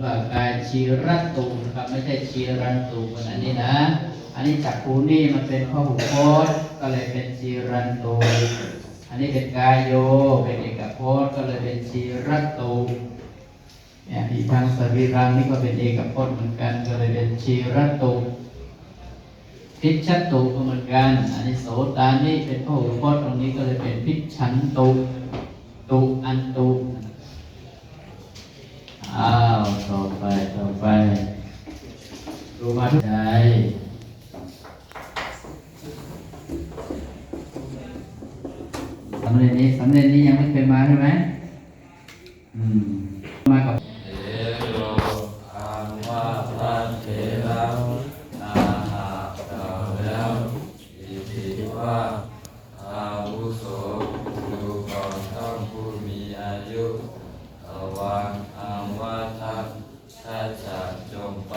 ว่ากายชีรัตตุนะครับไม่ใช่ชีรันตุเหมือนอันนี้นะ อันนี้จักรูนี่มันเป็นข้อหุพจน์ก็เลยเป็นชีรันตุอันนี้เป็นกายโยเป็นเอกพจน์ก็เลยเป็นชีรัตตุเนี่ยอีกทางสรีรังนี่ก็เป็นเอกพจน์เหมือนกันก็เลยเป็นชีรัตตุพิชชตุก็เหมือนกัน อันนี้โสตานี่เป็นข้อหุพจน์ตรงนี้ก็เลยเป็นพิชันตุตุอันตุ อ้าว ต่อไปต่อไปดูมาทุกใจสำเร็จนี้สำเร็จนี้ยังไม่เคยมาใช่ไหมอืม มากับเอโยอังวาพันเถรังนาหาเต่าแล้วอิติว่าอาวุโสดูก่อนท่านผู้มีอายุอวา ข้าจะจงไป